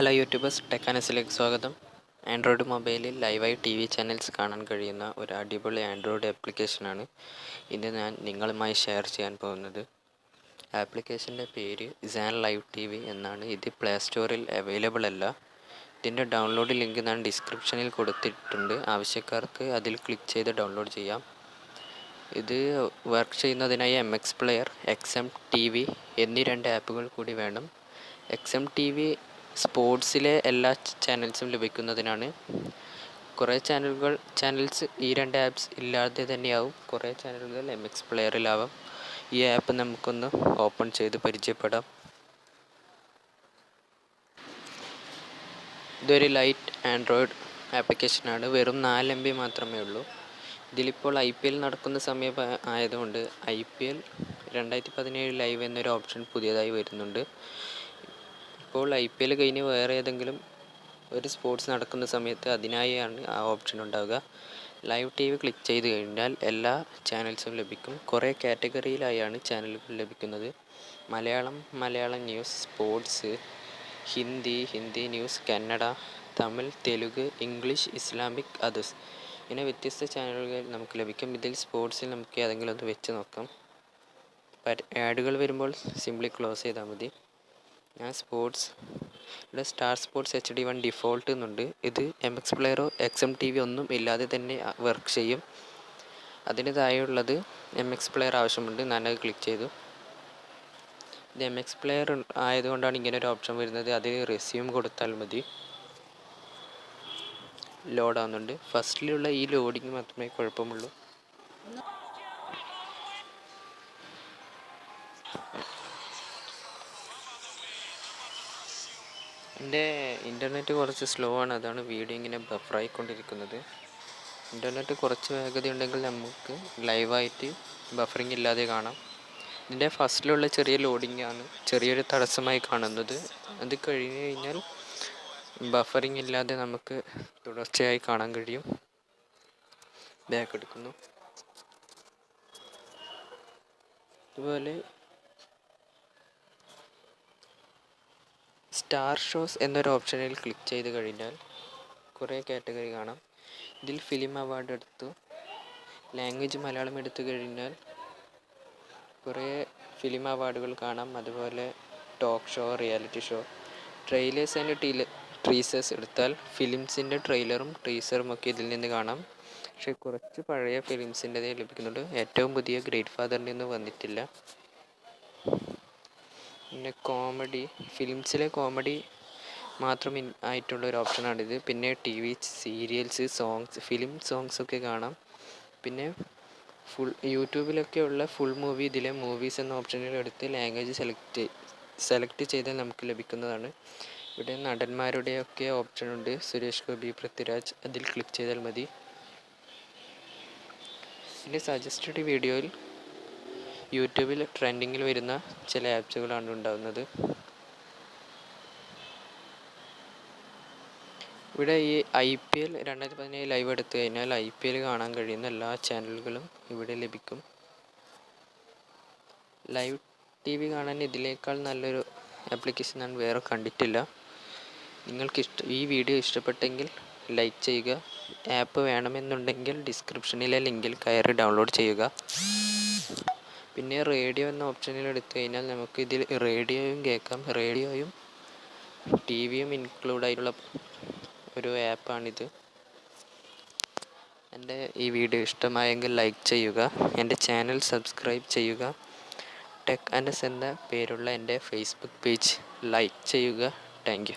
Hello YouTubers ടെക്കാനസിലേക്ക് സ്വാഗതം. Android മൊബൈലിൽ ലൈവായി ടി വി ചാനൽസ് കാണാൻ കഴിയുന്ന ഒരു അടിപൊളി ആൻഡ്രോയിഡ് ആപ്ലിക്കേഷനാണ് ഇന്ന് ഞാൻ നിങ്ങളുമായി ഷെയർ ചെയ്യാൻ പോകുന്നത്. ആപ്ലിക്കേഷന്റെ പേര് സാൻ ലൈവ് ടി വി എന്നാണ്. ഇത് പ്ലേ സ്റ്റോറിൽ അവൈലബിൾ അല്ല. ഇതിന്റെ ഡൗൺലോഡ് ലിങ്ക് ഞാൻ ഡിസ്ക്രിപ്ഷനിൽ കൊടുത്തിട്ടുണ്ട്. ആവശ്യക്കാർക്ക് അതിൽ ക്ലിക്ക് ചെയ്ത് ഡൗൺലോഡ് ചെയ്യാം. ഇത് വർക്ക് ചെയ്യുന്നതിനായി M X player X M T V എന്നീ രണ്ട് ആപ്പുകൾ കൂടി വേണം. എക്സ് എം ടി വി സ്പോർട്സിലെ എല്ലാ ചാനൽസും ലഭിക്കുന്നതിനാണ്. കുറേ ചാനലുകൾ ചാനൽസ് ഈ രണ്ട് ആപ്സ് ഇല്ലാതെ തന്നെയാവും. കുറേ ചാനലുകൾ എം എക്സ് പ്ലെയറിലാവാം. ഈ ആപ്പ് നമുക്കൊന്ന് ഓപ്പൺ ചെയ്ത് പരിചയപ്പെടാം. ഇതൊരു ലൈറ്റ് ആൻഡ്രോയിഡ് ആപ്ലിക്കേഷനാണ്. വെറും നാല് എം ബി മാത്രമേ ഉള്ളൂ. ഇതിലിപ്പോൾ ഐ പി എൽ നടക്കുന്ന സമയം ആയതുകൊണ്ട് ഐ പി എൽ രണ്ടായിരത്തി പതിനേഴ് ലൈവ് എന്നൊരു ഓപ്ഷൻ പുതിയതായി വരുന്നുണ്ട്. ഇപ്പോൾ ഐ പി എൽ കഴിഞ്ഞ് വേറെ ഏതെങ്കിലും ഒരു സ്പോർട്സ് നടക്കുന്ന സമയത്ത് അതിനായാണ് ആ ഓപ്ഷൻ ഉണ്ടാവുക. ലൈവ് ടി വി ക്ലിക്ക് ചെയ്ത് കഴിഞ്ഞാൽ എല്ലാ ചാനൽസും ലഭിക്കും. കുറേ കാറ്റഗറിയിലായാണ് ചാനലുകൾ ലഭിക്കുന്നത്. Malayalam Malayalam news sports Hindi Hindi news Kannada Tamil Telugu English Islamic others ഇങ്ങനെ വ്യത്യസ്ത ചാനലുകൾ നമുക്ക് ലഭിക്കും. ഇതിൽ സ്പോർട്സിൽ നമുക്ക് ഏതെങ്കിലും ഒന്ന് വെച്ച് നോക്കാം. ആഡുകൾ വരുമ്പോൾ സിംപ്ലി ക്ലോസ് ചെയ്താൽ മതി. ഞാൻ സ്പോർട്സ് ഇവിടെ star sports H D one default എന്നുണ്ട് ഇത് എം എക്സ് പ്ലെയറോ എക്സ് എം ടി വി ഒന്നും ഇല്ലാതെ തന്നെ വർക്ക് ചെയ്യും. അതിന് താഴെയുള്ളത് എം എക്സ് പ്ലെയർ ആവശ്യമുണ്ട്. ഞാനത് ക്ലിക്ക് ചെയ്തു. ഇത് എം എക്സ് പ്ലെയർ ആയതുകൊണ്ടാണ് ഇങ്ങനെ ഒരു ഓപ്ഷൻ വരുന്നത്. അതിൽ റെസ്യൂം കൊടുത്താൽ മതി. ലോഡാവുന്നുണ്ട് ഫസ്റ്റിലുള്ള ഈ ലോഡിങ് മാത്രമേ കുഴപ്പമുള്ളൂ. എന്റെ ഇന്റർനെറ്റ് കുറച്ച് സ്ലോ ആണ്. അതാണ് വീഡിയോ ഇങ്ങനെ ബഫറായിക്കൊണ്ടിരിക്കുന്നത് ഇന്റർനെറ്റ് കുറച്ച് വേഗത ഉണ്ടെങ്കിൽ നമുക്ക് ലൈവായിട്ട് ബഫറിങ് ഇല്ലാതെ കാണാം. ഇതിന്റെ ഫസ്റ്റിലുള്ള ചെറിയ ലോഡിംഗ് ആണ്. ചെറിയൊരു തടസ്സമായി കാണുന്നത്. അത് കഴിഞ്ഞ് കഴിഞ്ഞാൽ ബഫറിങ് ഇല്ലാതെ നമുക്ക് തുടർച്ചയായി കാണാൻ കഴിയും. ബാക്ക് എടുക്കുന്നു. അതുപോലെ സ്റ്റാർ ഷോസ് എന്നൊരു ഓപ്ഷനിൽ ക്ലിക്ക് ചെയ്ത് കഴിഞ്ഞാൽ കുറേ കാറ്റഗറി കാണാം. ഇതിൽ ഫിലിം അവാർഡ് എടുത്തു. ലാംഗ്വേജ് മലയാളം എടുത്തു കഴിഞ്ഞാൽ കുറേ ഫിലിം അവാർഡുകൾ കാണാം. അതുപോലെ talk show reality show. Trailers and ടീല teasers എടുത്താൽ ഫിലിംസിന്റെ ട്രെയിലറും ട്രീസറും ഒക്കെ ഇതിൽ നിന്ന് കാണാം. പക്ഷേ കുറച്ച് പഴയ ഫിലിംസിന്റെതേ ലഭിക്കുന്നുണ്ട് ഏറ്റവും പുതിയ ഗ്രേറ്റ് ഫാദറിൽ ഒന്നും വന്നിട്ടില്ല. പിന്നെ കോമഡി ഫിലിംസിലെ കോമഡി മാത്രം ആയിട്ടുള്ള ഒരു ഓപ്ഷനാണിത് പിന്നെ T V serials songs film songs ഒക്കെ കാണാം. പിന്നെ ഫുൾ യൂട്യൂബിലൊക്കെ ഉള്ള ഫുൾ മൂവി ഇതിലെ മൂവീസ് എന്ന ഓപ്ഷനിൽ എടുത്ത് ലാംഗ്വേജ് സെലക്ട് സെലക്ട് ചെയ്താൽ നമുക്ക് ലഭിക്കുന്നതാണ്. ഇവിടെ നടന്മാരുടെയൊക്കെ ഓപ്ഷനുണ്ട് സുരേഷ് ഗോപി പൃഥ്വിരാജ്. അതിൽ ക്ലിക്ക് ചെയ്താൽ മതി. പിന്നെ സജസ്റ്റഡ് വീഡിയോയിൽ യൂട്യൂബിൽ ട്രെൻഡിങ്ങിൽ വരുന്ന ചില ആപ്സുകളാണ് ഉണ്ടാകുന്നത് ഇവിടെ ഈ ഐ പി എൽ രണ്ടായിരത്തി പതിനേഴ് ലൈവ് എടുത്തു കഴിഞ്ഞാൽ ഐ പി എൽ കാണാൻ കഴിയുന്ന എല്ലാ ചാനലുകളും ഇവിടെ ലഭിക്കും. ലൈവ് ടി വി കാണാൻ ഇതിനേക്കാൾ നല്ലൊരു ആപ്ലിക്കേഷൻ ഞാൻ വേറെ കണ്ടിട്ടില്ല. നിങ്ങൾക്ക് ഇഷ്ട ഈ വീഡിയോ ഇഷ്ടപ്പെട്ടെങ്കിൽ ലൈക്ക് ചെയ്യുക. ആപ്പ് വേണമെന്നുണ്ടെങ്കിൽ ഡിസ്ക്രിപ്ഷനിലെ ലിങ്കിൽ കയറി ഡൗൺലോഡ് ചെയ്യുക. പിന്നെ റേഡിയോ എന്ന ഓപ്ഷനിൽ എടുത്തു കഴിഞ്ഞാൽ നമുക്ക് ഇതിൽ റേഡിയോയും കേൾക്കാം. റേഡിയോയും ടി വിയും ഇൻക്ലൂഡ് ആയിട്ടുള്ള ഒരു ആപ്പാണിത് എന്റെ ഈ വീഡിയോ ഇഷ്ടമായെങ്കിൽ ലൈക്ക് ചെയ്യുക എന്റെ ചാനൽ സബ്സ്ക്രൈബ് ചെയ്യുക ടെക് ആൻഡസ് എന്ന പേരുള്ള എന്റെ ഫേസ്ബുക്ക് പേജ് ലൈക്ക് ചെയ്യുക. താങ്ക്